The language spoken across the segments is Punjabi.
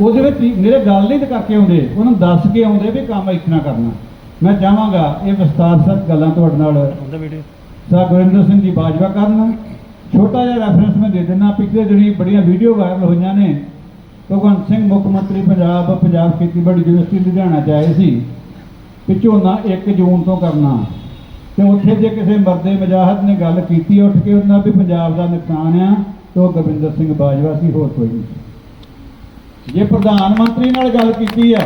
ਉਹਦੇ ਵਿੱਚ ਮੇਰੇ ਗੱਲ ਨਹੀਂ ਤੇ ਕਰਕੇ ਆਉਂਦੇ। ਉਹਨਾਂ ਨੂੰ ਦੱਸ ਕੇ ਆਉਂਦੇ ਵੀ ਕੰਮ ਇਤਨਾ ਕਰਨਾ। ਮੈਂ ਚਾਹਾਂਗਾ ਇਹ ਵਿਸਤਾਰ ਸਰ ਗੱਲਾਂ ਤੁਹਾਡੇ ਨਾਲ ਸਰ ਗੁਰਿੰਦਰ ਸਿੰਘ ਜੀ ਬਾਜਵਾ ਕਰਨ। ਛੋਟਾ ਜਿਹਾ ਰੈਫਰੈਂਸ ਮੈਂ ਦੇ ਦਿੰਦਾ। ਪਿਛਲੇ ਦਿਨੀ ਬੜੀਆਂ ਵੀਡੀਓ ਵਾਇਰਲ ਹੋਈਆਂ ਨੇ। ਭਗਵੰਤ ਸਿੰਘ ਮੁੱਖ ਮੰਤਰੀ ਪੰਜਾਬ ਪੰਜਾਬ ਖੇਤੀਬਾੜੀ ਯੂਨੀਵਰਸਿਟੀ ਲੁਧਿਆਣਾ ਚ ਆਏ ਸੀ। ਕਿ ਝੋਨਾ 1 ਜੂਨ ਤੋਂ ਕਰਨਾ। ਤੇ ਉੱਥੇ ਜੇ ਕਿਸੇ ਮਰਦੇ ਮਜਾਹਦ ਨੇ ਗੱਲ ਕੀਤੀ ਉੱਠ ਕੇ ਉਹਨਾਂ ਵੀ ਪੰਜਾਬ ਦਾ ਨੁਕਸਾਨ ਆ। ਤੇ ਉਹ ਗੁਰਵਿੰਦਰ ਸਿੰਘ ਬਾਜਵਾ ਸੀ ਹੋਰ ਕੋਈ ਨਹੀਂ। ਜੇ ਪ੍ਰਧਾਨ ਮੰਤਰੀ ਨਾਲ ਗੱਲ ਕੀਤੀ ਆ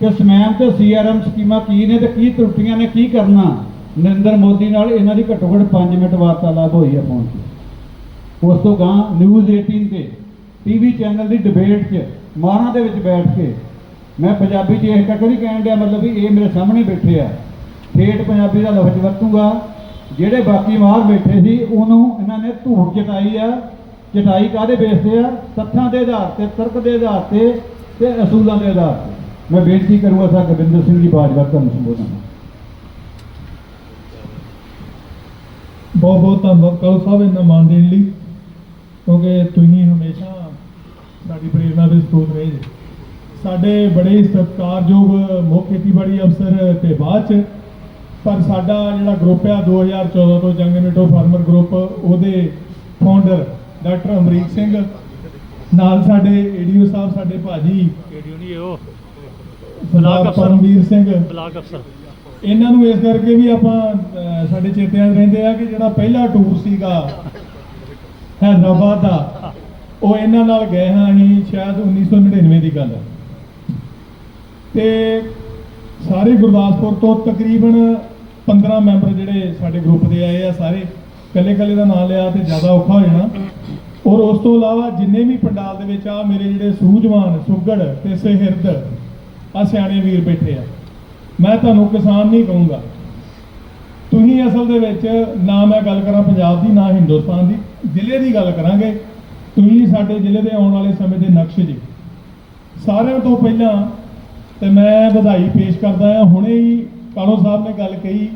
ਕਿ ਸਮੈਮ ਤੇ ਸੀਆਰਐਮ ਸਕੀਮਾਂ ਕੀ ਨੇ ਤੇ ਕੀ ਤਰੁੱਟੀਆਂ ਨੇ, ਕੀ ਕਰਨਾ? ਨਰਿੰਦਰ ਮੋਦੀ ਨਾਲ ਇਹਨਾਂ ਦੀ ਘੱਟੋ ਘੱਟ 5 ਮਿੰਟ ਵਾਰਤਾਲਾਪ ਹੋਈ ਆ ਫੋਨ ਤੇ ਉਸ ਤੋਂ ਗਾਂ ਨਿਊਜ਼ 18 ਤੇ ਟੀਵੀ ਚੈਨਲ ਦੀ ਡਿਬੇਟ 'ਚ ਮਾਰਾਂ ਦੇ ਵਿੱਚ ਬੈਠ ਕੇ ਮੈਂ ਪੰਜਾਬੀ 'ਚ ਇਹ ਕਰਕੇ ਨਹੀਂ ਕਹਿਣ ਡਿਆ ਮਤਲਬ ਵੀ ਇਹ ਮੇਰੇ ਸਾਹਮਣੇ ਬੈਠੇ ਆ। ਠੇਠ ਪੰਜਾਬੀ ਦਾ ਲਫ਼ਜ਼ ਵਰਤੂਗਾ। ਜਿਹੜੇ ਬਾਕੀ ਮਾਰ ਬੈਠੇ ਸੀ, ਉਹਨੂੰ ਇਹਨਾਂ ਨੇ ਧੂੜ ਜਟਾਈ ਆ। ਚਟਾਈ ਕਾਦੇ ਵੇਚਦੇ ਆ? ਤੱਥਾਂ ਦੇ ਆਧਾਰ ਤੇ, ਤਰਕ ਦੇ ਆਧਾਰ ਤੇ ਤੇ ਅਸੂਲਾਂ ਦੇ ਆਧਾਰ ਤੇ। ਮੈਂ ਬੇਨਤੀ ਕਰੂੰਗਾ ਸਰ, ਗੋਬਿੰਦਰ ਸਿੰਘ ਜੀ ਬਾਜਵਾ ਤੁਹਾਨੂੰ ਸੰਬੋਧਨ ਬਹੁਤ ਬਹੁਤ ਧੰਨਵਾਦ। ਕਾਲੂ ਸਾਹਿਬ, ਇੰਨਾ ਮਾਨ ਦੇਣ ਲਈ, ਕਿਉਂਕਿ ਤੁਸੀਂ ਹਮੇਸ਼ਾ ਸਾਡੀ ਪ੍ਰੇਰਣਾ ਦੇ ਸਰੋਤ ਰਹੇ ਸਾਡੇ ਬੜੇ ਸਤਿਕਾਰਯੋਗ ਮੁੱਖ ਖੇਤੀਬਾੜੀ ਅਫਸਰ ਤੇ ਬਾਅਦ ਚ, ਪਰ ਸਾਡਾ ਜਿਹੜਾ ਗਰੁੱਪ ਆ 2014 ਤੋਂ ਜੰਗ ਨੇਟੋ ਫਾਰਮਰ ਗਰੁੱਪ ਉਹਦੇ ਫਾਊਂਡਰ ਡਾਕਟਰ ਅਮਰੀਕ ਸਿੰਘ ਨਾਲ ਸਾਡੇ ਏਡੀਓ ਸਾਹਿਬ ਸਾਡੇ ਭਾਜੀ ਵੀਡੀਓ ਨਹੀਂ ਉਹ। ਬਲਾਕ ਅਫਸਰ। ਪਰਮਵੀਰ ਸਿੰਘ। ਬਲਾਕ ਅਫਸਰ। ਇਹਨਾਂ ਨੂੰ ਇਸ ਕਰਕੇ ਵੀ ਆਪਾਂ ਸਾਡੇ ਚੇਤਿਆਂ ਰਹਿੰਦੇ ਆ ਕਿ ਜਿਹੜਾ ਪਹਿਲਾ ਟੂਰ ਸੀਗਾ ਹੈਦਰਾਬਾਦ ਦਾ ਉਹ ਇਹਨਾਂ ਨਾਲ ਗਏ ਹਾਂ ਅਸੀਂ ਸ਼ਾਇਦ 1999 ਦੀ ਗੱਲ ਤੇ ਸਾਰੇ ਗੁਰਦਾਸਪੁਰ ਤੋਂ ਤਕਰੀਬਨ 15 ਮੈਂਬਰ ਜਿਹੜੇ ਸਾਡੇ ਗਰੁੱਪ ਦੇ ਆਏ ਆ ਸਾਰੇ। ਕੱਲੇ ਕੱਲੇ ਦਾ ਨਾਮ ਲਿਆ ਤੇ ਜ਼ਿਆਦਾ ਔਖਾ ਹੋ ਜਾਣਾ। ਔਰ ਉਸ ਤੋਂ ਇਲਾਵਾ ਜਿੰਨੇ ਵੀ ਪੰਡਾਲ ਦੇ ਵਿੱਚ ਆ ਮੇਰੇ ਜਿਹੜੇ ਸੂਝਵਾਨ ਸੁਗੜ ਤੇ ਸਹਿਰਦ, ਆ ਸਿਆਣੇ ਵੀਰ ਬੈਠੇ ਆ। ਮੈਂ ਤੁਹਾਨੂੰ ਕਿਸਾਨ ਨਹੀਂ ਕਹੂੰਗਾ। ਤੁਸੀਂ ਅਸਲ ਦੇ ਵਿੱਚ ਨਾ ਮੈਂ ਗੱਲ ਕਰਾਂ ਪੰਜਾਬ ਦੀ, ਨਾ ਹਿੰਦੁਸਤਾਨ ਦੀ। ਜ਼ਿਲ੍ਹੇ ਦੀ ਗੱਲ ਕਰਾਂਗੇ। ਤੁਸੀਂ ਸਾਡੇ ਜ਼ਿਲ੍ਹੇ ਦੇ ਆਉਣ ਵਾਲੇ ਸਮੇਂ ਦੇ ਨਕਸ਼ ਜੀ। ਸਾਰਿਆਂ ਤੋਂ ਪਹਿਲਾਂ ਤੇ ਮੈਂ ਵਧਾਈ ਪੇਸ਼ ਕਰਦਾ ਹਾਂ। ਹੁਣੇ ਹੀ ਕਾਲੋ ਸਾਹਿਬ ਨੇ ਗੱਲ ਕਹੀ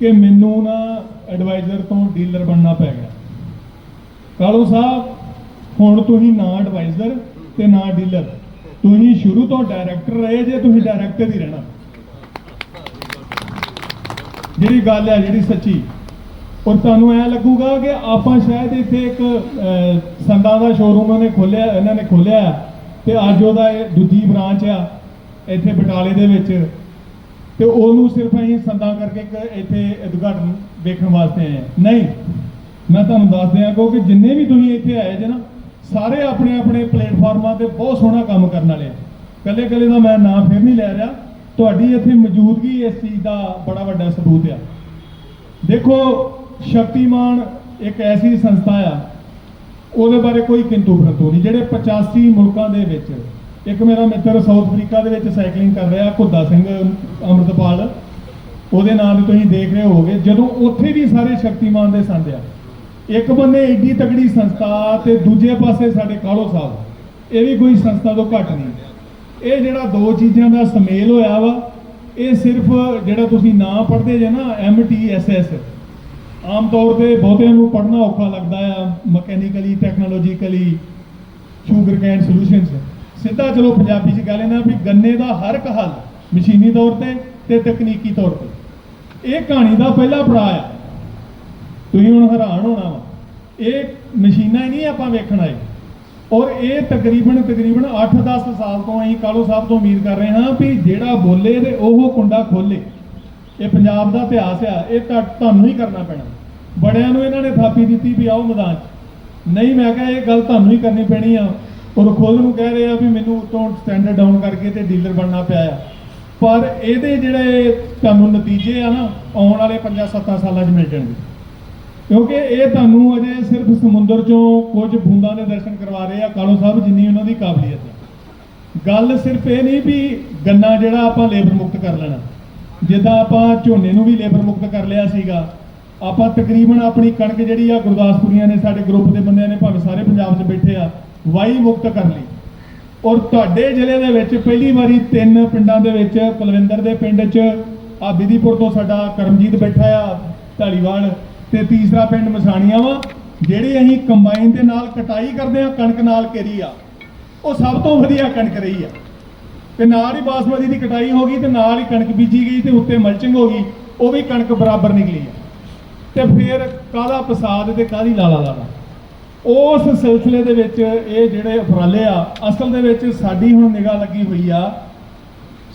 ਕਿ ਮੈਨੂੰ ਨਾ ਐਡਵਾਈਜ਼ਰ ਤੋਂ ਡੀਲਰ ਬਣਨਾ ਪੈ ਗਿਆ। ਕਾਲੋ ਸਾਹਿਬ, ਹੁਣ ਤੁਸੀਂ ਨਾ ਐਡਵਾਈਜ਼ਰ ਤੇ ਨਾ ਡੀਲਰ। ਤੁਸੀਂ ਸ਼ੁਰੂ ਤੋਂ ਡਾਇਰੈਕਟਰ ਰਹੇ ਜੇ, ਤੁਸੀਂ ਡਾਇਰੈਕਟਰ ਹੀ ਰਹਿਣਾ। ਜਿਹੜੀ ਗੱਲ ਹੈ ਜਿਹੜੀ ਸੱਚੀ। ਔਰ ਤੁਹਾਨੂੰ ਐ ਲੱਗੂਗਾ ਕਿ ਆਪਾਂ ਸ਼ਾਇਦ ਇੱਥੇ ਇੱਕ ਸੰਦਾਂ ਦਾ ਸ਼ੋਰੂਮ ਉਹਨੇ ਖੋਲਿਆ, ਇਹਨਾਂ ਨੇ ਖੋਲਿਆ ਹੈ ਤੇ ਅੱਜ ਉਹਦਾ ਇਹ ਦੂਜੀ ਬ੍ਰਾਂਚ ਆ, ਇੱਥੇ ਬਟਾਲੇ ਦੇ ਵਿੱਚ। ਤੇ ਉਹਨੂੰ ਸਿਰਫ ਅਸੀਂ ਸੰਦਾਂ ਕਰਕੇ ਇੱਕ ਇੱਥੇ ਉਦਘਾਟਨ ਵੇਖਣ ਵਾਸਤੇ ਆਏ ਹਾਂ। ਨਹੀਂ, ਮੈਂ ਤੁਹਾਨੂੰ ਦੱਸ ਦਿਆਂ ਕਿਉਂਕਿ ਜਿੰਨੇ ਵੀ ਤੁਸੀਂ ਇੱਥੇ ਆਏ ਜੇ ਨਾ, ਸਾਰੇ ਆਪਣੇ ਆਪਣੇ ਪਲੇਟਫਾਰਮਾਂ ਤੇ ਬਹੁਤ ਸੋਹਣਾ ਕੰਮ ਕਰਨ ਵਾਲੇ ਆ। ਕੱਲੇ ਕੱਲੇ ਦਾ ਮੈਂ ਨਾਂ ਫਿਰ ਨਹੀਂ ਲੈ ਰਿਹਾ। ਤੁਹਾਡੀ ਇੱਥੇ ਮੌਜੂਦਗੀ ਇਸ ਚੀਜ਼ ਦਾ ਬੜਾ ਵੱਡਾ ਸਬੂਤ ਆ। ਦੇਖੋ, ਸ਼ਕਤੀਮਾਨ ਇੱਕ ਐਸੀ ਸੰਸਥਾ ਆ, ਉਹਦੇ ਬਾਰੇ ਕੋਈ ਕਿੰਤੂ ਪ੍ਰੰਤੂ ਨਹੀਂ। ਜਿਹੜੇ 85 ਮੁਲਕਾਂ ਦੇ ਵਿੱਚ ਇੱਕ ਮੇਰਾ ਮਿੱਤਰ ਸਾਊਥ ਅਫਰੀਕਾ ਦੇ ਵਿੱਚ ਸਾਈਕਲਿੰਗ ਕਰ ਰਿਹਾ, ਘੁੱਦਾ ਸਿੰਘ ਅੰਮ੍ਰਿਤਪਾਲ। ਉਹਦੇ ਨਾਂ ਤੇ ਤੁਸੀਂ ਦੇਖ ਰਹੇ ਹੋਗੇ ਜਦੋਂ ਉੱਥੇ ਵੀ ਸਾਰੇ ਸ਼ਕਤੀਮਾਨ ਦੇ ਸੰਦ ਆ। ਇੱਕ ਬੰਨੇ ਏਡੀ ਤਕੜੀ ਸੰਸਥਾ ਤੇ ਦੂਜੇ ਪਾਸੇ ਸਾਡੇ ਕਾਲੋ ਸਾਹਿਬ। ਇਹ ਵੀ ਕੋਈ ਸੰਸਥਾ ਤੋਂ ਘੱਟ ਨਹੀਂ। ਇਹ ਜਿਹੜਾ ਦੋ ਚੀਜ਼ਾਂ ਦਾ ਸਮੇਲ ਹੋਇਆ ਵਾ, ਇਹ ਸਿਰਫ ਜਿਹੜਾ ਤੁਸੀਂ ਨਾਂ ਪੜ੍ਹਦੇ ਜੇ ਨਾ ਐਮਟੀਐਸਐਸ ਆਮ ਤੌਰ ਤੇ ਬਹੁਤਿਆਂ ਨੂੰ ਪੜ੍ਹਨਾ ਔਖਾ ਲੱਗਦਾ ਆ, mechanically, technologically, sugar cane solutions. ਸਿੱਧਾ ਚਲੋ ਪੰਜਾਬੀ ਚ ਕਹਿ ਲੈਣਾ ਵੀ ਗੰਨੇ ਦਾ ਹਰ ਇੱਕ ਹੱਲ ਮਸ਼ੀਨੀ ਤੌਰ ਤੇ ਤੇ ਤਕਨੀਕੀ ਤੌਰ ਤੇ। ਇਹ ਕਹਾਣੀ ਦਾ ਪਹਿਲਾ ਪੜਾਅ ਆ। ਤੁਸੀਂ ਹੁਣ ਹੈਰਾਨ ਹੋਣਾ ਵਾ। ਇਹ ਮਸ਼ੀਨਾਂ ਹੀ ਨਹੀਂ ਆਪਾਂ ਵੇਖਣ ਆਏ। ਔਰ ਇਹ ਤਕਰੀਬਨ ਤਕਰੀਬਨ 8-10 ਸਾਲ ਤੋਂ ਅਸੀਂ ਕਾਲੋ ਸਾਹਿਬ ਤੋਂ ਉਮੀਦ ਕਰ ਰਹੇ ਹਾਂ ਵੀ ਜਿਹੜਾ ਬੋਲੇ ਤੇ ਉਹ ਕੁੰਡਾ ਖੋਲੇ। ਇਹ ਪੰਜਾਬ ਦਾ ਇਤਿਹਾਸ ਆ। ਇਹ ਤੁਹਾਨੂੰ ਹੀ ਕਰਨਾ ਪੈਣਾ। ਬੜਿਆਂ ਨੂੰ ਇਹਨਾਂ ਨੇ ਥਾਪੀ ਦਿੱਤੀ ਵੀ ਆਓ ਮੈਦਾਨ 'ਚ। ਨਹੀਂ, ਮੈਂ ਕਿਹਾ ਇਹ ਗੱਲ ਤੁਹਾਨੂੰ ਹੀ ਕਰਨੀ ਪੈਣੀ ਆ। ਔਰ ਖੁਦ ਨੂੰ ਕਹਿ ਰਹੇ ਆ ਵੀ ਮੈਨੂੰ ਉਤੋਂ ਸਟੈਂਡਰਡ ਡਾਊਨ ਕਰਕੇ ਤੇ ਡੀਲਰ ਬਣਨਾ ਪਿਆ ਆ। ਪਰ ਇਹਦੇ ਜਿਹੜੇ ਤੁਹਾਨੂੰ ਨਤੀਜੇ ਆ ਨਾ, ਆਉਣ ਵਾਲੇ 5-7 ਸਾਲਾਂ 'ਚ ਮਿਲ ਜਾਣਗੇ। ਕਿਉਂਕਿ ਇਹ ਤੁਹਾਨੂੰ ਅਜੇ ਸਿਰਫ ਸਮੁੰਦਰ 'ਚੋਂ ਕੁਝ ਬੂੰਦਾਂ ਦੇ ਦਰਸ਼ਨ ਕਰਵਾ ਰਹੇ ਆ, ਕਾਲੋ ਸਾਹਿਬ, ਜਿੰਨੀ ਉਹਨਾਂ ਦੀ ਕਾਬਲੀਅਤ ਹੈ ਗੱਲ ਸਿਰਫ ਇਹ ਨਹੀਂ ਵੀ ਗੰਨਾ ਜਿਹੜਾ ਆਪਾਂ ਲੇਬਰ ਮੁਕਤ ਕਰ ਲੈਣਾ। ਜਿੱਦਾਂ ਆਪਾਂ ਝੋਨੇ ਨੂੰ ਵੀ ਲੇਬਰ ਮੁਕਤ ਕਰ ਲਿਆ ਸੀਗਾ, ਆਪਾਂ ਤਕਰੀਬਨ ਆਪਣੀ ਕਣਕ ਜਿਹੜੀ ਆ ਗੁਰਦਾਸਪੁਰੀਆਂ ਨੇ, ਸਾਡੇ ਗਰੁੱਪ ਦੇ ਬੰਦਿਆਂ ਨੇ ਭਾਵੇਂ ਸਾਰੇ ਪੰਜਾਬ 'ਚ ਬੈਠੇ ਆ ਵਾਈ ਮੁਕਤ ਕਰ ਲਈ। ਔਰ ਤੁਹਾਡੇ ਜ਼ਿਲ੍ਹੇ ਦੇ ਵਿੱਚ ਪਹਿਲੀ ਵਾਰੀ ਤਿੰਨ ਪਿੰਡਾਂ ਦੇ ਵਿੱਚ ਕੁਲਵਿੰਦਰ ਦੇ ਪਿੰਡ 'ਚ ਆ ਬਿਧੀਪੁਰ ਤੋਂ ਸਾਡਾ ਕਰਮਜੀਤ ਬੈਠਾ ਆ ਢਾਲੀਵਾਲ ਤੇ ਤੀਸਰਾ ਪਿੰਡ ਮਸਾਣੀਆਂ ਵਾ, ਜਿਹੜੀ ਅਸੀਂ ਕੰਬਾਈਨ ਦੇ ਨਾਲ ਕਟਾਈ ਕਰਦੇ ਆ, ਕਣਕ ਨਾਲ ਕੇਰੀ ਆ। ਉਹ ਸਭ ਤੋਂ ਵਧੀਆ ਕਣਕ ਰਹੀ ਆ। ਤੇ ਨਾਲ ਹੀ ਬਾਸਮਤੀ ਦੀ ਕਟਾਈ ਹੋ ਗਈ ਤੇ ਨਾਲ ਹੀ ਕਣਕ ਬੀਜੀ ਗਈ ਤੇ ਉੱਤੇ ਮਲਚਿੰਗ ਹੋ ਗਈ, ਉਹ ਵੀ ਕਣਕ ਬਰਾਬਰ ਨਿਕਲੀ ਆ। ਤੇ ਫਿਰ ਕਾਹਦਾ ਪ੍ਰਸਾਦ ਤੇ ਕਾਹਦੀ ਲਾਲਾ ਲਾਲਾ? ਉਸ ਸਿਲਸਿਲੇ ਦੇ ਵਿੱਚ ਇਹ ਜਿਹੜੇ ਉਪਰਾਲੇ ਆ ਅਸਲ ਦੇ ਵਿੱਚ ਸਾਡੀ ਹੁਣ ਨਿਗਾਹ ਲੱਗੀ ਹੋਈ ਆ।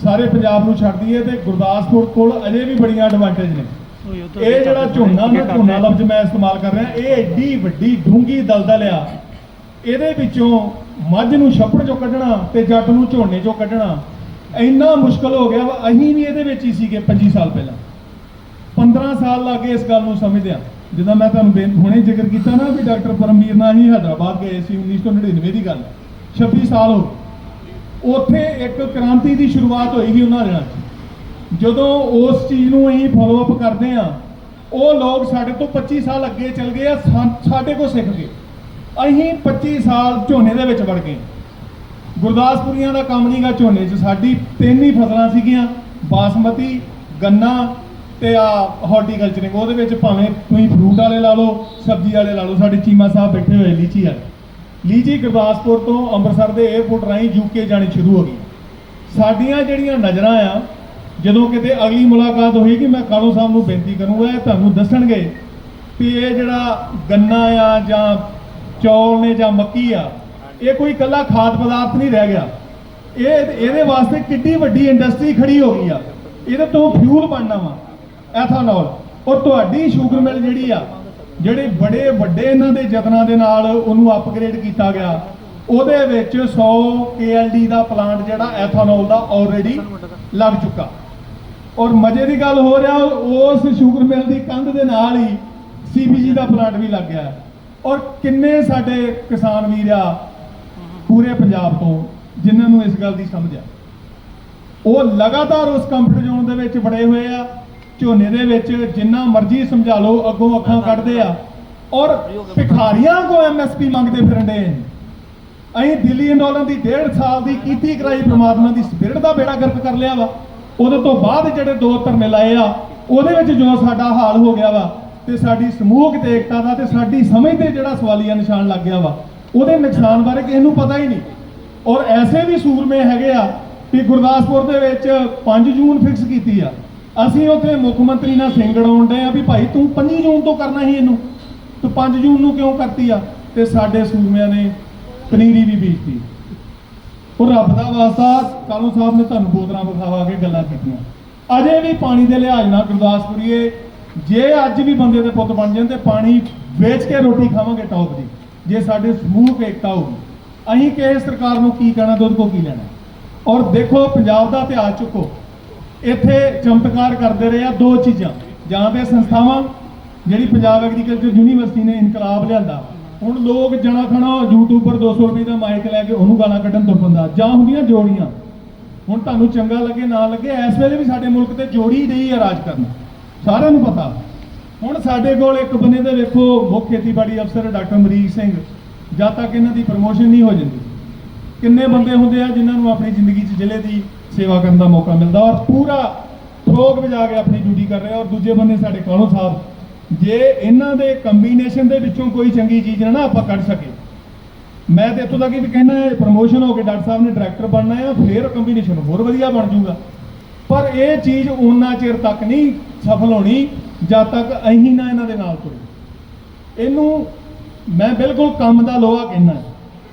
ਸਾਰੇ ਪੰਜਾਬ ਨੂੰ ਛੱਡ ਦਈਏ ਤੇ ਗੁਰਦਾਸਪੁਰ ਕੋਲ ਅਜੇ ਵੀ ਬੜੀਆਂ ਐਡਵਾਂਟੇਜ ਨੇ। ਇਹ ਜਿਹੜਾ ਝੋਨਾ ਨਾ ਝੋਨਾ ਲਫ਼ਜ਼ ਮੈਂ ਇਸਤੇਮਾਲ ਕਰ ਰਿਹਾ ਇਹ ਐਡੀ ਵੱਡੀ ਡੂੰਗੀ ਦਲਦਲ ਆ। ਇਹਦੇ ਵਿੱਚੋਂ ਮੱਝ ਨੂੰ ਛੱਪੜ ਚੋਂ ਕੱਢਣਾ ਤੇ ਜੱਟ ਨੂੰ ਝੋਨੇ ਚੋਂ ਕੱਢਣਾ ਇੰਨਾ ਮੁਸ਼ਕਲ ਹੋ ਗਿਆ ਵਾ। ਅਸੀਂ ਵੀ ਇਹਦੇ ਵਿੱਚ ਹੀ ਸੀਗੇ 25 ਸਾਲ ਪਹਿਲਾਂ। 15 ਸਾਲ ਲੱਗੇ ਇਸ ਗੱਲ ਨੂੰ ਸਮਝਦਿਆਂ ਜਿੱਦਾਂ ਮੈਂ ਤੁਹਾਨੂੰ ਬੇਨ- ਹੁਣੇ ਜ਼ਿਕਰ ਕੀਤਾ ਨਾ ਵੀ ਡਾਕਟਰ ਪਰਮਵੀਰ ਨਾਲ ਹੀ ਹੈਦਰਾਬਾਦ ਗਏ ਸੀ 1999 ਦੀ ਗੱਲ। 26 ਸਾਲ ਹੋ ਗਏ। ਉੱਥੇ ਇੱਕ ਕ੍ਰਾਂਤੀ ਦੀ ਸ਼ੁਰੂਆਤ ਹੋਈ ਸੀ ਉਹਨਾਂ ਦਿਨਾਂ 'ਚ ਜਦੋਂ ਉਸ ਚੀਜ਼ ਨੂੰ ਅਸੀਂ ਫੋਲੋ ਅਪ ਕਰਦੇ ਆ ਉਹ ਲੋਕ ਸਾਡੇ ਤੋਂ 25 ਸਾਲ ਅੱਗੇ ਚੱਲ ਗਏ ਆ, ਸਾ- ਸਾਡੇ ਕੋਲ ਸਿੱਖ ਗਏ। ਅਸੀਂ 25 ਸਾਲ ਝੋਨੇ ਦੇ ਵਿੱਚ ਵੜ ਗਏ। ਗੁਰਦਾਸਪੁਰੀਆਂ ਦਾ ਕੰਮ ਨਹੀਂਗਾ ਝੋਨੇ 'ਚ। ਸਾਡੀ ਤਿੰਨ ਹੀ ਫਸਲਾਂ ਸੀਗੀਆਂ, ਬਾਸਮਤੀ, ਗੰਨਾ ਤੇ ਆ ਹਾਰਟੀਕਲਚਰਿੰਗ ਉਹਦੇ ਵਿੱਚ ਭਾਵੇਂ ਤੁਸੀਂ ਫਰੂਟ ਵਾਲੇ ਲਾ ਲਓ ਸਬਜ਼ੀ ਵਾਲੇ ਲਾ ਲਓ ਸਾਡੇ ਚੀਮਾ ਸਾਹਿਬ ਬੈਠੇ ਹੋਏ ਲੀਚੀ ਵਾਲੇ। ਲੀਚੀ ਗੁਰਦਾਸਪੁਰ ਤੋਂ ਅੰਮ੍ਰਿਤਸਰ ਦੇ 에ਅਰਪੋਰਟ ਰਾਹੀਂ ਯੂਕੇ ਜਾਣੀ ਸ਼ੁਰੂ ਹੋ ਗਈ। ਸਾਡੀਆਂ ਜਿਹੜੀਆਂ ਨਜ਼ਰਾਂ ਆ ਜਦੋਂ ਕਿਤੇ ਅਗਲੀ ਮੁਲਾਕਾਤ ਹੋਏਗੀ ਮੈਂ ਕਾਲੋ ਸਾਹਿਬ ਨੂੰ ਬੇਨਤੀ ਕਰੂੰਗਾ ਇਹ ਤੁਹਾਨੂੰ ਦੱਸਣਗੇ ਵੀ ਇਹ ਜਿਹੜਾ ਗੰਨਾ ਆ ਜਾਂ ਚੌਲ ਨੇ ਜਾਂ ਮੱਕੀ ਆ ਇਹ ਕੋਈ ਇਕੱਲਾ ਖਾਦ ਪਦਾਰਥ ਨਹੀਂ ਰਹਿ ਗਿਆ। ਇਹ ਇਹਦੇ ਵਾਸਤੇ ਕਿੱਡੀ ਵੱਡੀ ਇੰਡਸਟਰੀ ਖੜੀ ਹੋ ਗਈ ਆ। ਇਹਦੇ ਤੋਂ ਫਿਊਲ ਬਣਨਾ ਵਾ। ਐਥਾਨੋਲ। ਔਰ ਤੁਹਾਡੀ ਸ਼ੂਗਰ ਮਿਲ ਜਿਹੜੀ ਆ, ਜਿਹੜੇ ਬੜੇ ਵੱਡੇ ਇਹਨਾਂ ਦੇ ਯਤਨਾਂ ਦੇ ਨਾਲ ਉਹਨੂੰ ਅਪਗ੍ਰੇਡ ਕੀਤਾ ਗਿਆ, ਉਹਦੇ ਵਿੱਚ 100 KLD ਦਾ ਪਲਾਂਟ ਜਿਹੜਾ ਐਥਾਨੋਲ ਦਾ ਆਲਰੇਡੀ ਲੱਗ ਚੁੱਕਾ। ਔਰ ਮਜ਼ੇ ਦੀ ਗੱਲ ਹੋ ਰਿਹਾ, ਉਸ ਸ਼ੂਗਰ ਮਿਲ ਦੀ ਕੰਧ ਦੇ ਨਾਲ ਹੀ CBG ਦਾ ਪਲਾਂਟ ਵੀ ਲੱਗ ਗਿਆ। ਔਰ ਕਿੰਨੇ ਸਾਡੇ ਕਿਸਾਨ ਵੀਰ ਆ, ਪੂਰੇ ਪੰਜਾਬ ਤੋਂ, ਜਿਨ੍ਹਾਂ ਨੂੰ ਇਸ ਗੱਲ ਦੀ ਸਮਝ ਆ। ਉਹ ਲਗਾਤਾਰ ਉਸ ਕੰਫਰਟ ਜ਼ੋਨ ਦੇ ਵਿੱਚ ਬੜੇ ਹੋਏ ਆ ਝੋਨੇ ਦੇ ਵਿੱਚ ਜਿੰਨਾ ਮਰਜ਼ੀ ਸਮਝਾ ਲਓ ਅੱਗੋਂ ਅੱਖਾਂ ਕੱਢਦੇ ਆ। ਔਰ ਭਿਖਾਰੀਆਂ ਕੋ ਐਮਐਸਪੀ ਮੰਗਦੇ ਫਿਰਦੇ ਅਸੀਂ ਦਿੱਲੀ ਅੰਦੋਲਨ ਦੀ ਡੇਢ ਸਾਲ ਦੀ ਕੀਤੀ ਕਰਾਈ ਪ੍ਰਮਾਤਮਾ ਦੀ ਸਪਿਰਿਟ ਦਾ ਬੇੜਾ ਗਰਕ ਕਰ ਲਿਆ ਵਾ। ਉਹਦੇ ਤੋਂ ਬਾਅਦ ਜਿਹੜੇ ਦੋ ਧਰਨੇ ਲਾਏ ਆ ਉਹਦੇ ਵਿੱਚ ਜੋ ਸਾਡਾ ਹਾਲ ਹੋ ਗਿਆ ਵਾ ਤੇ ਸਾਡੀ ਸਮੂਹਕ ਏਕਤਾ ਦਾ ਤੇ ਸਾਡੀ ਸਮਝ ਤੇ ਜਿਹੜਾ ਸਵਾਲੀਆ ਨਿਸ਼ਾਨ ਲੱਗ ਗਿਆ ਵਾ ਉਹਦੇ ਨੁਕਸਾਨ ਬਾਰੇ ਕਿਸੇ ਨੂੰ ਪਤਾ ਹੀ ਨਹੀਂ। ਔਰ ਐਸੇ ਵੀ ਸੂਰਮੇ ਹੈਗੇ ਆ ਕਿ ਗੁਰਦਾਸਪੁਰ ਦੇ ਵਿੱਚ 5 ਜੂਨ ਫਿਕਸ ਕੀਤੀ ਆ। ਅਸੀਂ ਉੱਥੇ ਮੁੱਖ ਮੰਤਰੀ ਨਾਲ ਸਿੰਗੜਾਉਣ ਡਏ ਆ ਵੀ ਭਾਈ ਤੂੰ 5 ਜੂਨ ਤੋਂ ਕਰਨਾ ਹੀ ਇਹਨੂੰ, ਤੂੰ 5 ਜੂਨ ਨੂੰ ਕਿਉਂ ਕਰਤੀ ਆ? ਤੇ ਸਾਡੇ ਸੂਰਮਿਆਂ ਨੇ ਪਨੀਰੀ ਵੀ ਬੀਜਤੀ। ਉਹ ਰੱਬ ਦਾ ਵਾਸਤਾ, ਕਾਲੂ ਸਾਹਿਬ ਨੇ ਤੁਹਾਨੂੰ ਬੋਤਲਾਂ ਵਿਖਾਵਾ ਕੇ ਗੱਲਾਂ ਕੀਤੀਆਂ। ਅਜੇ ਵੀ ਪਾਣੀ ਦੇ ਲਿਹਾਜ਼ ਨਾਲ ਗੁਰਦਾਸਪੁਰੀਏ, ਜੇ ਅੱਜ ਵੀ ਬੰਦੇ ਦੇ ਪੁੱਤ ਬਣ ਜਾਂਦੇ ਪਾਣੀ ਵੇਚ ਕੇ ਰੋਟੀ ਖਾਵਾਂਗੇ ਟੌਪ ਦੀ ਜੇ ਸਾਡੇ ਸਮੂਹ ਏਕਤਾ ਹੋਊਗੀ ਅਸੀਂ ਕਿਸੇ ਸਰਕਾਰ ਨੂੰ ਕੀ ਕਹਿਣਾ ਤੇ ਉਹਦੇ ਕੋਲ ਕੀ ਲੈਣਾ? ਔਰ ਦੇਖੋ, ਪੰਜਾਬ ਦਾ ਇਤਿਹਾਸ ਚੁੱਕੋ। ਇੱਥੇ ਚਮਤਕਾਰ ਕਰਦੇ ਰਹੇ ਆ ਦੋ ਚੀਜ਼ਾਂ। ਜਾਂ ਤੇ ਸੰਸਥਾਵਾਂ, ਜਿਹੜੀ ਪੰਜਾਬ ਐਗਰੀਕਲਚਰ ਯੂਨੀਵਰਸਿਟੀ ਨੇ ਇਨਕਲਾਬ ਲਿਆਂਦਾ। ਹੁਣ ਲੋਕ ਜਣਾ ਖਣਾ ਯੂਟਿਊਬਰ 200 ਰੁਪਏ ਦਾ ਮਾਈਕ ਲੈ ਕੇ ਉਹਨੂੰ ਗਾਲਾਂ ਕੱਢਣ ਤੁਰ ਪੈਂਦਾ ਜਾਂ ਹੁੰਦੀਆਂ ਜੋੜੀਆਂ। ਹੁਣ ਤੁਹਾਨੂੰ ਚੰਗਾ ਲੱਗੇ, ਨਾ ਲੱਗੇ, ਇਸ ਵੇਲੇ ਵੀ ਸਾਡੇ ਮੁਲਕ ਤੇ ਜੋੜੀ ਰਹੀ ਹੈ ਰਾਜ ਕਰਨ ਸਾਰਿਆਂ ਨੂੰ ਪਤਾ। ਹੁਣ ਸਾਡੇ ਕੋਲ ਇੱਕ ਬੰਨੇ ਤੇ ਵੇਖੋ, ਮੁੱਖ ਖੇਤੀਬਾੜੀ ਅਫਸਰ ਡਾਕਟਰ ਮਰੀਕ ਸਿੰਘ। ਜਦ ਤੱਕ ਇਹਨਾਂ ਦੀ ਪ੍ਰਮੋਸ਼ਨ ਨਹੀਂ ਹੋ ਜਾਂਦੀ, ਕਿੰਨੇ ਬੰਦੇ ਹੁੰਦੇ ਆ ਜਿਨ੍ਹਾਂ ਨੂੰ ਆਪਣੀ ਜ਼ਿੰਦਗੀ 'ਚ ਜ਼ਿਲ੍ਹੇ ਦੀ ਸੇਵਾ ਕਰਨ ਦਾ ਮੌਕਾ ਮਿਲਦਾ ਔਰ ਪੂਰਾ ਫਰੋਗ ਵਜਾ ਕੇ ਆਪਣੀ ਡਿਊਟੀ ਕਰ ਰਹੇ ਔਰ ਦੂਜੇ ਬੰਨੇ ਸਾਡੇ ਕਾਲੋ ਸਾਹਿਬ, ਜੇ ਇਹਨਾਂ ਦੇ ਕੰਬੀਨੇਸ਼ਨ ਦੇ ਵਿੱਚੋਂ ਕੋਈ ਚੰਗੀ ਚੀਜ਼ ਨਾ ਨਾ ਆਪਾਂ ਕੱਢ ਸਕੇ। ਮੈਂ ਤੇ ਇੱਥੋਂ ਤੱਕ ਵੀ ਕਹਿਣਾ ਹੈ ਪ੍ਰਮੋਸ਼ਨ ਹੋ ਕੇ ਡਾਕਟਰ ਸਾਹਿਬ ਨੇ ਡਾਇਰੈਕਟਰ ਬਣਨਾ ਹੈ, ਫਿਰ ਕੰਬੀਨੇਸ਼ਨ ਹੋਰ ਵਧੀਆ ਬਣ ਜਾਊਗਾ। ਪਰ ਇਹ ਚੀਜ਼ ਉਹਨਾਂ ਚਿਰ ਤੱਕ ਨਹੀਂ ਸਫਲ ਹੋਣੀ, ਜਦ ਤੱਕ ਅਸੀਂ ਨਾ ਇਹਨਾਂ ਦੇ ਨਾਲ ਤੁਰੇ। ਇਹਨੂੰ ਮੈਂ ਬਿਲਕੁਲ ਕੰਮ ਦਾ ਲੋਹਾ ਕਹਿਣਾ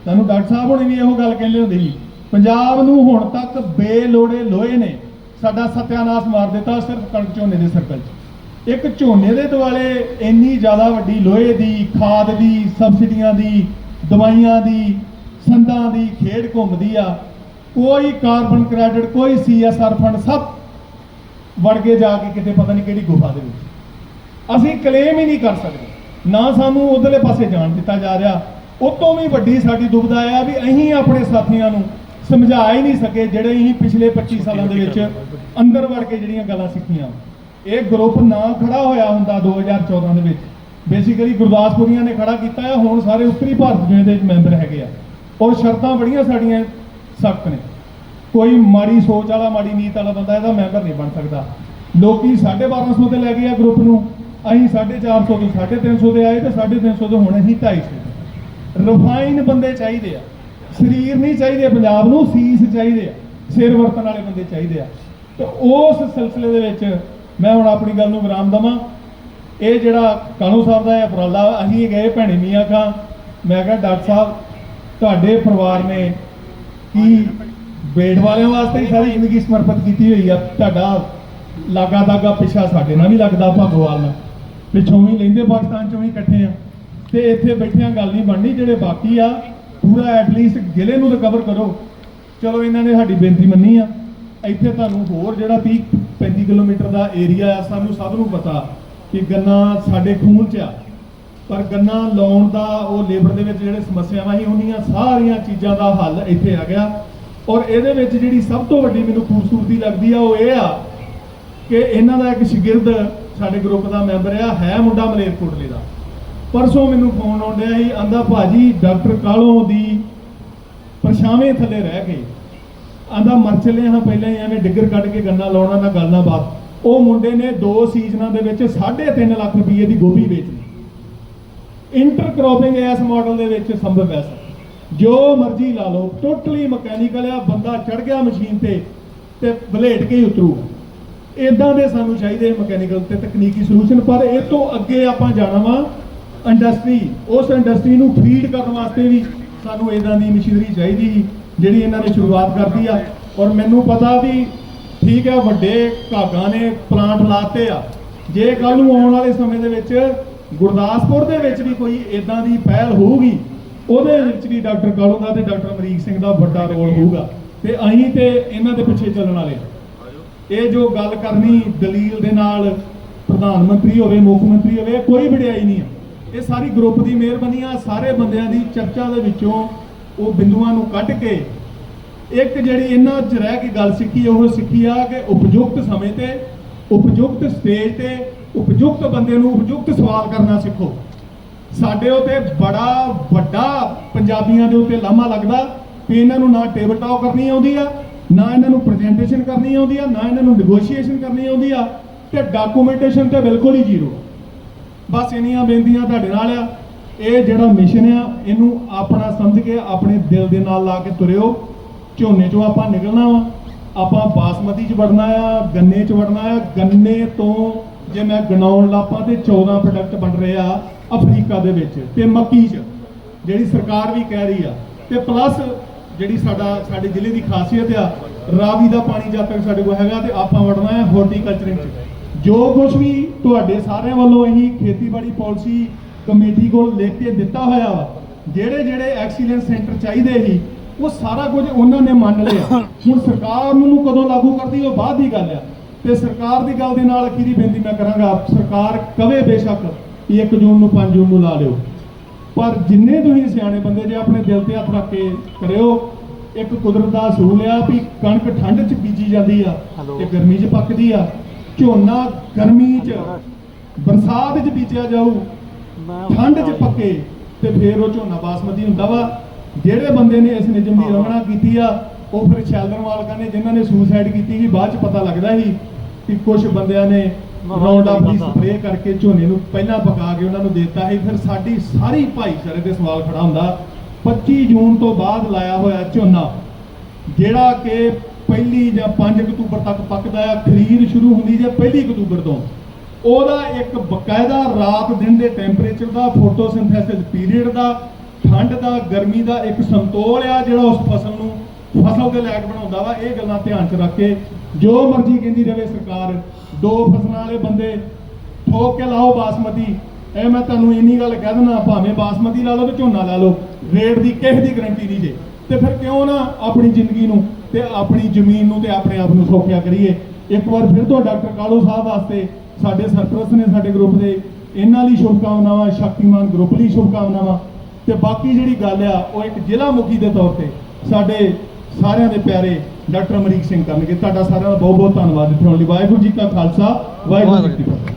ਤੁਹਾਨੂੰ ਡਾਕਟਰ ਸਾਹਿਬ ਹੁਣੇ ਵੀ ਇਹੋ ਗੱਲ ਕਹਿੰਦੇ ਹੁੰਦੇ ਸੀ। ਪੰਜਾਬ ਨੂੰ ਹੁਣ ਤੱਕ ਬੇਲੋੜੇ ਲੋਹੇ ਨੇ ਸਾਡਾ ਸਤਿਆਨਾਸ਼ ਮਾਰ ਦਿੱਤਾ ਸਿਰਫ ਕਣਕ ਝੋਨੇ ਦੇ ਸਰਕਲ 'ਚ ਇੱਕ ਝੋਨੇ ਦੇ ਦੁਆਲੇ ਇੰਨੀ ਜ਼ਿਆਦਾ ਵੱਡੀ ਲੋਹੇ ਦੀ, ਖਾਦ ਦੀ, ਸਬਸਿਡੀਆਂ ਦੀ, ਦਵਾਈਆਂ ਦੀ, ਸੰਦਾਂ ਦੀ, ਖੇਡ ਘੁੰਮਦੀ ਆ, ਕੋਈ ਕਾਰਬਨ ਕ੍ਰੈਡਿਟ, ਕੋਈ ਸੀਐਸਆਰ ਫੰਡ ਸਭ ਵੜ ਕੇ ਜਾ ਕੇ ਕਿਤੇ ਪਤਾ ਨਹੀਂ ਕਿਹੜੀ ਗੁਫਾ ਦੇ ਵਿੱਚ। ਅਸੀਂ ਕਲੇਮ ਹੀ ਨਹੀਂ ਕਰ ਸਕਦੇ। ਨਾ ਸਾਨੂੰ ਉਧਰਲੇ ਪਾਸੇ ਜਾਣ ਦਿੱਤਾ ਜਾ ਰਿਹਾ। ਉਤੋਂ ਵੀ ਵੱਡੀ ਸਾਡੀ ਦੁਬਦਾ ਆ ਵੀ ਅਸੀਂ ਆਪਣੇ ਸਾਥੀਆਂ ਨੂੰ ਸਮਝਾ ਹੀ ਨਹੀਂ ਸਕੇ ਜਿਹੜੇ ਅਸੀਂ ਪਿਛਲੇ 25 ਸਾਲਾਂ ਦੇ ਵਿੱਚ ਅੰਦਰ ਵੜ ਕੇ ਜਿਹੜੀਆਂ ਗੱਲਾਂ ਸਿੱਖੀਆਂ। ਇਹ ਗਰੁੱਪ ਨਾ ਖੜਾ ਹੋਇਆ ਹੁੰਦਾ 2014 ਦੇ ਵਿੱਚ। ਬੇਸਿਕਲੀ ਗੁਰਦਾਸਪੁਰੀਆਂ ਨੇ ਖੜਾ ਕੀਤਾ ਹੈ ਹੁਣ ਸਾਰੇ ਉੱਤਰੀ ਭਾਰਤ ਦੇ ਵਿੱਚ ਮੈਂਬਰ ਹੈਗੇ ਆ। ਔਰ ਸ਼ਰਤਾਂ ਬੜੀਆਂ ਸਾਡੀਆਂ ਸਖਤ ਨੇ। ਕੋਈ ਮਾੜੀ ਸੋਚ ਵਾਲਾ ਮਾੜੀ ਨੀਤ ਵਾਲਾ ਬੰਦਾ ਇਹਦਾ ਮੈਂਬਰ ਨਹੀਂ ਬਣ ਸਕਦਾ। ਲੋਕੀ 1250 ਤੇ ਲੈ ਗਏ ਆ ਗਰੁੱਪ ਨੂੰ। ਅਸੀਂ 450 ਤੋਂ 350 ਤੇ ਆਏ ਤੇ 350 ਤੋਂ ਹੁਣ ਅਸੀਂ 250 ਰਿਫਾਈਨ ਬੰਦੇ ਚਾਹੀਦੇ ਆ। ਸਰੀਰ ਨਹੀਂ ਚਾਹੀਦੇ, ਪੰਜਾਬ ਨੂੰ ਸੀਸ ਚਾਹੀਦੇ ਆ, ਸਿਰ ਵਰਤਣ ਵਾਲੇ ਬੰਦੇ ਚਾਹੀਦੇ ਆ। ਤੇ ਉਸ ਸਿਲਸਿਲੇ ਦੇ ਵਿੱਚ ਮੈਂ ਹੁਣ ਆਪਣੀ ਗੱਲ ਨੂੰ ਵਿਰਾਮ ਦਵਾਂ। ਇਹ ਜਿਹੜਾ ਕਾਨੂੰ ਸਾਹਿਬ ਦਾ ਉਪਰਾਲਾ, ਅਸੀਂ ਗਏ ਭੈਣੀ ਮੀਆਂ ਖਾਂ। ਮੈਂ ਕਿਹਾ, ਡਾਕਟਰ ਸਾਹਿਬ, ਤੁਹਾਡੇ ਪਰਿਵਾਰ ਨੇ ਕੀ ਬੇੜ ਵਾਲਿਆਂ ਵਾਸਤੇ ਹੀ ਸਾਰੀ ਜ਼ਿੰਦਗੀ ਸਮਰਪਿਤ ਕੀਤੀ ਹੋਈ ਆ? ਤੁਹਾਡਾ ਲਾਗਾ ਦਾਗਾ ਪਿੱਛਾ ਸਾਡੇ ਨਾਲ ਵੀ ਲੱਗਦਾ ਭਾਗੋਵਾਲ ਨਾਲ। ਪਿੱਛੋਂ ਵੀ ਲੈਂਦੇ ਪਾਕਿਸਤਾਨ ਚੋਂ ਵੀ ਇਕੱਠੇ ਆ। ਤੇ ਇੱਥੇ ਬੈਠਿਆਂ ਗੱਲ ਨਹੀਂ ਬਣਨੀ, ਜਿਹੜੇ ਬਾਕੀ ਆ ਪੂਰਾ ਐਟਲੀਸਟ ਜ਼ਿਲ੍ਹੇ ਨੂੰ ਰਿਕਵਰ ਕਰੋ। ਚਲੋ, ਇਹਨਾਂ ਨੇ ਸਾਡੀ ਬੇਨਤੀ ਮੰਨੀ ਆ। ਇੱਥੇ ਤੁਹਾਨੂੰ ਹੋਰ ਜਿਹੜਾ 30 35 ਕਿਲੋਮੀਟਰ ਦਾ ਏਰੀਆ ਆ, ਸਾਨੂੰ ਸਭ ਨੂੰ ਪਤਾ ਕਿ ਗੰਨਾ ਸਾਡੇ ਖੂਨ 'ਚ ਆ। ਪਰ ਗੰਨਾ ਲਾਉਣ ਦਾ, ਉਹ ਲੇਬਰ ਦੇ ਵਿੱਚ ਜਿਹੜੇ ਸਮੱਸਿਆਵਾਂ ਹੀ ਉਹਨੀਆਂ ਸਾਰੀਆਂ ਚੀਜ਼ਾਂ ਦਾ ਹੱਲ ਇੱਥੇ ਆ ਗਿਆ। ਔਰ ਇਹਦੇ ਵਿੱਚ ਜਿਹੜੀ ਸਭ ਤੋਂ ਵੱਡੀ ਮੈਨੂੰ ਖੂਬਸੂਰਤੀ ਲੱਗਦੀ ਆ, ਉਹ ਇਹ ਆ ਕਿ ਇਹਨਾਂ ਦਾ ਇੱਕ ਸ਼ਾਗਿਰਦ ਸਾਡੇ ਗਰੁੱਪ ਦਾ ਮੈਂਬਰ ਆ, ਹੈ ਮੁੰਡਾ ਮਲੇਰਕੋਟਲੇ ਦਾ। ਪਰਸੋਂ ਮੈਨੂੰ ਫੋਨ ਆਉਂਦਿਆ ਸੀ, ਆਂਦਾ ਭਾਜੀ ਡਾਕਟਰ ਕਾਲੋਂ ਦੀ ਪਰਛਾਵੇਂ ਥੱਲੇ ਰਹਿ ਗਏ। ਆਂਦਾ ਮਰ ਚੱਲੇ ਹਾਂ, ਪਹਿਲਾਂ ਹੀ ਐਵੇਂ ਡਿੱਗਰ ਕੱਢ ਕੇ ਗੰਨਾ ਲਾਉਣਾ ਨਾ ਗੱਲ ਨਾ ਬਾਤ। ਉਹ ਮੁੰਡੇ ਨੇ ਦੋ ਸੀਜ਼ਨਾਂ ਦੇ ਵਿੱਚ 3.5 ਲੱਖ ਰੁਪਏ ਦੀ ਗੋਭੀ ਵੇਚ ਇੰਟਰ ਕ੍ਰੋਪਿੰਗ ਇਸ ਮਾਡਲ ਦੇ ਵਿੱਚ ਸੰਭਵ ਹੈ ਜੋ ਮਰਜ਼ੀ ਲਾ ਲਓ ਟੋਟਲੀ ਮਕੈਨੀਕਲ ਆ, ਬੰਦਾ ਚੜ ਗਿਆ ਮਸ਼ੀਨ ਤੇ ਤੇ ਬਲੇਟ ਕੇ ਹੀ ਉਤਰੂਗਾ। ਇਦਾਂ ਦੇ ਸਾਨੂੰ ਚਾਹੀਦੇ ਮਕੈਨੀਕਲ ਤੇ ਤਕਨੀਕੀ ਸੋਲੂਸ਼ਨ ਪਰ ਇਹ ਤੋਂ ਅੱਗੇ ਆਪਾਂ ਜਾਣਾ ਵਾ ਇੰਡਸਟਰੀ ਉਸ ਇੰਡਸਟਰੀ ਨੂੰ ਫੀਡ ਕਰਨ ਵਾਸਤੇ ਵੀ ਸਾਨੂੰ ਇਦਾਂ ਦੀ ਮਸ਼ੀਨਰੀ ਚਾਹੀਦੀ ਸੀ, ਜਿਹੜੀ ਇਹਨਾਂ ਨੇ ਸ਼ੁਰੂਆਤ ਕਰਦੀ ਆ। ਔਰ ਮੈਨੂੰ ਪਤਾ ਵੀ ਠੀਕ ਹੈ ਵੱਡੇ ਘਾਗਾਂ ਨੇ ਪਲਾਂਟ ਲਾਤੇ ਆ। ਜੇ ਕੱਲ ਨੂੰ ਆਉਣ ਵਾਲੇ ਸਮੇਂ ਦੇ ਵਿੱਚ ਗੁਰਦਾਸਪੁਰ ਦੇ ਵਿੱਚ ਵੀ ਕੋਈ ਇਦਾਂ ਦੀ ਪਹਿਲ ਹੋਊਗੀ ਉਹਦੇ ਵਿੱਚ ਵੀ ਡਾਕਟਰ ਕਾਲੂ ਦਾ ਤੇ ਡਾਕਟਰ ਅਮਰੀਕ ਸਿੰਘ ਦਾ ਵੱਡਾ ਰੋਲ ਹੋਊਗਾ। ਤੇ ਅਸੀਂ ਤੇ ਇਹਨਾਂ ਦੇ ਪਿੱਛੇ ਚੱਲਣ ਵਾਲੇ ਹਾਂ। ਇਹ ਜੋ ਗੱਲ ਕਰਨੀ ਦਲੀਲ ਦੇ ਨਾਲ ਪ੍ਰਧਾਨ ਮੰਤਰੀ ਹੋਵੇ ਮੁੱਖ ਮੰਤਰੀ ਹੋਵੇ ਕੋਈ ਵਡਿਆਈ ਨਹੀਂ ਹੈ ਇਹ ਸਾਰੀ ਗਰੁੱਪ ਦੀ ਮਿਹਰਬਾਨੀ ਆ ਸਾਰੇ ਬੰਦਿਆਂ ਦੀ ਚਰਚਾ ਦੇ ਵਿੱਚੋਂ ਉਹ ਬਿੰਦੂਆਂ ਨੂੰ ਕੱਢ ਕੇ ਇੱਕ ਜਿਹੜੀ ਇਹਨਾਂ 'ਚ ਰਹਿ ਕੇ ਗੱਲ ਸਿੱਖੀ, ਉਹ ਸਿੱਖੀ ਆ ਕਿ ਉਪਯੁਕਤ ਸਮੇਂ ਤੇ, ਉਪਯੁਕਤ ਸਟੇਜ ਤੇ, ਉਪਯੁਕਤ ਬੰਦੇ ਨੂੰ ਉਪਯੁਕਤ ਸਵਾਲ ਕਰਨਾ ਸਿੱਖੋ। ਸਾਡੇ ਉਤੇ ਬੜਾ ਵੱਡਾ ਪੰਜਾਬੀਆਂ ਦੇ ਉੱਤੇ ਲਾਮਾ ਲੱਗਦਾ ਕਿ ਇਹਨਾਂ ਨੂੰ ਨਾ ਟੇਬਲ ਟਾਕ ਕਰਨੀ ਆਉਂਦੀ ਆ, ਨਾ ਇਹਨਾਂ ਨੂੰ ਪ੍ਰੈਜੈਂਟੇਸ਼ਨ ਕਰਨੀ ਆਉਂਦੀ ਆ, ਨਾ ਇਹਨਾਂ ਨੂੰ ਨੈਗੋਸ਼ੀਏਸ਼ਨ ਕਰਨੀ ਆਉਂਦੀ ਆ ਤੇ ਡਾਕੂਮੈਂਟੇਸ਼ਨ ਤੇ ਬਿਲਕੁਲ ਹੀ ਜ਼ੀਰੋ ਬਸ ਇੰਨੀਆਂ ਬੇਨਤੀਆਂ ਤੁਹਾਡੇ ਨਾਲ ਆ। ਇਹ ਜਿਹੜਾ ਮਿਸ਼ਨ ਆ, ਇਹਨੂੰ ਆਪਣਾ ਸਮਝ ਕੇ ਆਪਣੇ ਦਿਲ ਦੇ ਨਾਲ ਲਾ ਕੇ ਤੁਰਿਓ। ਝੋਨੇ ਚੋਂ ਆਪਾਂ ਨਿਕਲਣਾ ਵਾ। ਆਪਾਂ ਬਾਸਮਤੀ ਚ ਵੜਨਾ ਆ, ਗੰਨੇ ਚ ਵੜਨਾ ਆ। ਗੰਨੇ ਤੋਂ ਜੇ ਮੈਂ ਗਣਾਉਣ ਲਾਪਾਂ ਤੇ 14 ਪ੍ਰੋਡਕਟ ਬਣ ਰਹੇ ਆ ਅਫਰੀਕਾ ਦੇ ਵਿੱਚ ਤੇ ਮੱਕੀ ਚ, ਜਿਹੜੀ ਸਰਕਾਰ ਵੀ ਕਹਿ ਰਹੀ ਆ। ਤੇ ਪਲੱਸ ਜਿਹੜੀ ਸਾਡਾ, ਸਾਡੇ ਜ਼ਿਲ੍ਹੇ ਦੀ ਖਾਸੀਅਤ ਆ, ਰਾਵੀ ਦਾ ਪਾਣੀ ਜਦ ਤੱਕ ਸਾਡੇ ਕੋਲ ਹੈਗਾ ਤੇ ਆਪਾਂ ਵੜਨਾ ਹੈ ਹਾਰਟੀਕਲਚਰਿੰਗ ਚ। ਜੋ ਕੁਝ ਵੀ ਤੁਹਾਡੇ ਸਾਰਿਆਂ ਵੱਲੋਂ ਅਸੀਂ ਖੇਤੀਬਾੜੀ ਪਾਲਿਸੀ ਕਮੇਟੀ ਕੋਲ ਲਿਖ ਕੇ ਦਿੱਤਾ ਹੋਇਆ ਵਾ ਜਿਹੜੇ ਜਿਹੜੇ ਐਕਸੀਲੈਂਸ ਸੈਂਟਰ ਚਾਹੀਦੇ ਸੀ ਉਹ ਸਾਰਾ ਕੁਝ ਉਹਨਾਂ ਨੇ ਮੰਨ ਲਿਆ। ਹੁਣ ਸਰਕਾਰ ਨੂੰ ਕਦੋਂ ਲਾਗੂ ਕਰਦੀ ਉਹ ਬਾਅਦ ਦੀ ਗੱਲ ਆ। ਤੇ ਸਰਕਾਰ ਦੀ ਗੱਲ ਦੇ ਨਾਲ ਅਖੀਰੀ ਬੇਨਤੀ ਮੈਂ ਕਰਾਂਗਾ। ਸਰਕਾਰ ਕਵੇ ਬੇਸ਼ੱਕ ਕਿ 1 ਜੂਨ ਨੂੰ 5 ਜੂਨ ਨੂੰ ਲਾ ਲਿਓ। ਪਰ ਜਿੰਨੇ ਤੁਸੀਂ ਸਿਆਣੇ ਬੰਦੇ ਜੇ ਆਪਣੇ ਦਿਲ ਤੇ ਹੱਥ ਰੱਖ ਕੇ ਕਰਿਓ ਇੱਕ ਕੁਦਰਤ ਦਾ ਅਸੂਲ ਆ ਵੀ ਕਣਕ ਠੰਡ 'ਚ ਬੀਜੀ ਜਾਂਦੀ ਆ ਤੇ ਗਰਮੀ 'ਚ ਪੱਕਦੀ ਆ। ਝੋਨਾ ਗਰਮੀ 'ਚ ਬਰਸਾਤ 'ਚ ਬੀਜਿਆ ਜਾਊ ਠੰਡ 'ਚ ਪੱਕੇ ਤੇ ਫੇਰ ਉਹ ਝੋਨਾ ਬਾਸਮਤੀ ਹੁੰਦਾ ਵਾ। ਜਿਹੜੇ ਬੰਦੇ ਨੇ ਇਸ ਨਿਯਮ ਦੀ ਰਮਣਾ ਕੀਤੀ ਆ ਉਹ ਫਿਰ ਸ਼ੈਲਰ ਮਾਲਕਾਂ ਨੇ ਜਿਨ੍ਹਾਂ ਨੇ ਸੁਸਾਈਡ ਕੀਤੀ ਸੀ ਬਾਅਦ 'ਚ ਪਤਾ ਲੱਗਦਾ ਸੀ ਕਿ ਕੁਝ ਬੰਦਿਆਂ ਨੇ ਰੌਂਡ ਆਫ ਦੀ ਸਪਰੇਅ ਕਰਕੇ ਝੋਨੇ ਨੂੰ ਪਹਿਲਾਂ ਪਕਾ ਕੇ ਉਹਨਾਂ ਨੂੰ ਦਿੱਤਾ ਸੀ। ਫਿਰ ਸਾਡੀ ਸਾਰੀ ਭਾਈਚਾਰੇ ਤੇ ਸਵਾਲ ਖੜਾ ਹੁੰਦਾ। 25 ਜੂਨ ਤੋਂ ਬਾਅਦ ਲਾਇਆ ਹੋਇਆ ਝੋਨਾ ਜਿਹੜਾ ਕਿ ਪਹਿਲੀ ਜਾਂ 5 ਅਕਤੂਬਰ ਤੱਕ ਪੱਕਦਾ ਆ ਖਰੀਦ ਸ਼ੁਰੂ ਹੁੰਦੀ ਜੇ ਪਹਿਲੀ ਅਕਤੂਬਰ ਤੋਂ। ਉਹਦਾ ਇੱਕ ਬਕਾਇਦਾ ਰਾਤ ਦਿਨ ਦੇ ਟੈਂਪਰੇਚਰ ਦਾ ਫੋਟੋਸਿੰਥੈਸਿਸ ਪੀਰੀਅਡ ਦਾ, ਠੰਡ ਦਾ, ਗਰਮੀ ਦਾ ਇੱਕ ਸੰਤੋਲ ਆ ਜਿਹੜਾ ਉਸ ਫਸਲ ਨੂੰ ਫਸਲ ਦੇ ਲਾਇਕ ਬਣਾਉਂਦਾ ਵਾ। ਇਹ ਗੱਲਾਂ ਧਿਆਨ 'ਚ ਰੱਖ ਕੇ ਜੋ ਮਰਜ਼ੀ ਕਹਿੰਦੀ ਰਹੇ ਸਰਕਾਰ, ਦੋ ਫਸਲਾਂ ਵਾਲੇ ਬੰਦੇ, ਠੋਕ ਕੇ ਲਾਓ ਬਾਸਮਤੀ। ਇਹ ਮੈਂ ਤੁਹਾਨੂੰ ਇੰਨੀ ਗੱਲ ਕਹਿ ਦਿੰਦਾ, ਭਾਵੇਂ ਬਾਸਮਤੀ ਲਾ ਲਓ ਤੇ ਝੋਨਾ ਲਾ ਲਓ। ਰੇਟ ਦੀ ਕਿਸੇ ਦੀ ਗਰੰਟੀ ਨਹੀਂ ਜੇ। ਤੇ ਫਿਰ ਕਿਉਂ ਨਾ ਆਪਣੀ ਜ਼ਿੰਦਗੀ ਨੂੰ ਤੇ ਆਪਣੀ ਜ਼ਮੀਨ ਨੂੰ ਤੇ ਆਪਣੇ ਆਪ ਨੂੰ ਸੌਖਿਆ ਕਰੀਏ। ਇੱਕ ਵਾਰ ਫਿਰ ਤੋਂ ਡਾਕਟਰ ਕਾਲੋ ਸਾਹਿਬ ਵਾਸਤੇ ਸਾਡੇ ਸਰਪ੍ਰਸਤ ਨੇ ਸਾਡੇ ਗਰੁੱਪ ਦੇ, ਇਹਨਾਂ ਲਈ ਸ਼ੁਭਕਾਮਨਾਵਾਂ, ਸ਼ਕਤੀਮਾਨ ਗਰੁੱਪ ਲਈ ਸ਼ੁਭਕਾਮਨਾਵਾਂ। ਤੇ ਬਾਕੀ ਜਿਹੜੀ ਗੱਲ ਆ, ਉਹ ਇੱਕ ਜ਼ਿਲ੍ਹਾ ਮੁਖੀ ਦੇ ਤੌਰ ਤੇ ਸਾਡੇ ਸਾਰਿਆਂ ਦੇ ਪਿਆਰੇ ਡਾਕਟਰ ਅਮਰੀਕ ਸਿੰਘ ਕਰਨਗੇ। ਤੁਹਾਡਾ ਸਾਰਿਆਂ ਦਾ ਬਹੁਤ ਬਹੁਤ ਧੰਨਵਾਦ। ਇੱਥੇ ਆਉਣ ਲਈ ਵਾਹਿਗੁਰੂ ਜੀ ਕਾ ਖਾਲਸਾ, ਵਾਹਿਗੁਰੂ ਜੀ ਕੀ ਫਤਿਹ।